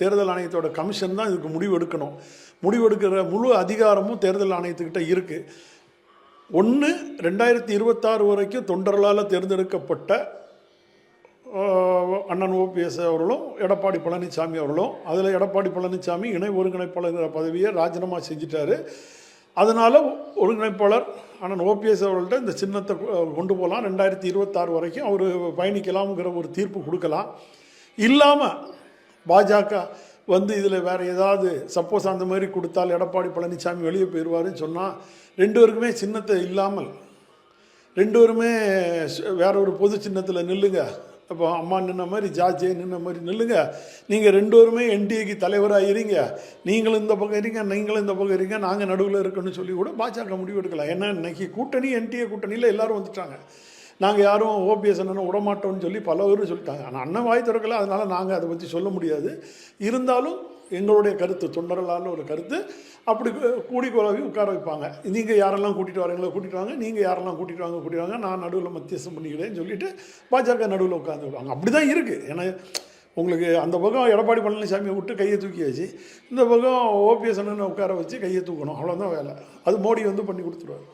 தேர்தல் ஆணையத்தோட கமிஷன் தான் இதுக்கு முடிவு எடுக்கணும். முடிவு எடுக்கிற முழு அதிகாரமும் தேர்தல் ஆணையத்துக்கிட்ட இருக்குது ஒன்று ரெண்டாயிரத்தி இருபத்தாறு வரைக்கும் தொண்டர்களால் தேர்ந்தெடுக்கப்பட்ட அண்ணன் ஓபிஎஸ் அவர்களும் எடப்பாடி பழனிசாமி அவர்களும் அதில் எடப்பாடி பழனிசாமி இணை ஒருங்கிணைப்பாளர் பதவியை ராஜினாமா செஞ்சிட்டாரு. அதனால் ஒருங்கிணைப்பாளர் அண்ணன் ஓபிஎஸ் அவர்கள்ட்ட இந்த சின்னத்தை கொண்டு போகலாம் ரெண்டாயிரத்தி இருபத்தாறு வரைக்கும் அவர் பயணிக்கலாம்ங்கிற ஒரு தீர்ப்பு கொடுக்கலாம். இல்லாமல் பாஜக வந்து இதில் வேறு ஏதாவது சப்போஸ் அந்த மாதிரி கொடுத்தால் எடப்பாடி பழனிசாமி வெளியே போயிடுவாருன்னு சொன்னால் ரெண்டு பேருக்குமே சின்னத்தை இல்லாமல் ரெண்டு பேருமே வேற ஒரு பொது சின்னத்தில் நில்லுங்க. அப்போ அம்மா நின்ன மாதிரி ஜாஜே நின்ன மாதிரி நில்லுங்க. நீங்கள் ரெண்டு பேருமே என்டிஏக்கு தலைவராக இருங்க. நீங்களும் இந்த பக்கம் இருங்க நீங்களும் இந்த பக்கம் இருங்க நாங்கள் நடுவில் இருக்கணும்னு சொல்லி கூட பாஜக முடிவு எடுக்கலாம் ஏன்னா இன்னைக்கு கூட்டணி என்டிஏ கூட்டணியில் எல்லோரும் வந்துட்டாங்க. நாங்கள் யாரும் ஓபிஎஸ் அண்ணன் விடமாட்டோம்னு சொல்லி பல பேரும் சொல்லிட்டாங்க. ஆனால் அண்ணன் வாய் திறக்கல அதனால் நாங்கள் அதை பற்றி சொல்ல முடியாது. இருந்தாலும் எங்களுடைய கருத்து தொண்டர்களால் ஒரு கருத்து. அப்படி கூடி குழவி உட்கார வைப்பாங்க. நீங்கள் யாரெல்லாம் கூட்டிகிட்டு வரீங்களோ கூட்டிகிட்டு வாங்க நீங்கள் யாரெல்லாம் கூட்டிகிட்டு வாங்க கூட்டிட்டு வாங்க. நான் நடுவில் மத்தியஸ்தம் பண்ணிக்கிறேன்னு சொல்லிட்டு பாஜக நடுவில் உட்காந்து விடுவாங்க. அப்படி தான் இருக்குது ஏன்னா உங்களுக்கு அந்த பக்கம் எடப்பாடி பழனிசாமியை விட்டு கையை தூக்கியாச்சு. இந்த பக்கம் ஓபிஎஸ் அண்ணனை உட்கார வச்சு கையை தூக்கணும். அவ்வளோதான் வேலை. அது மோடி வந்து பண்ணி கொடுத்துருவார்.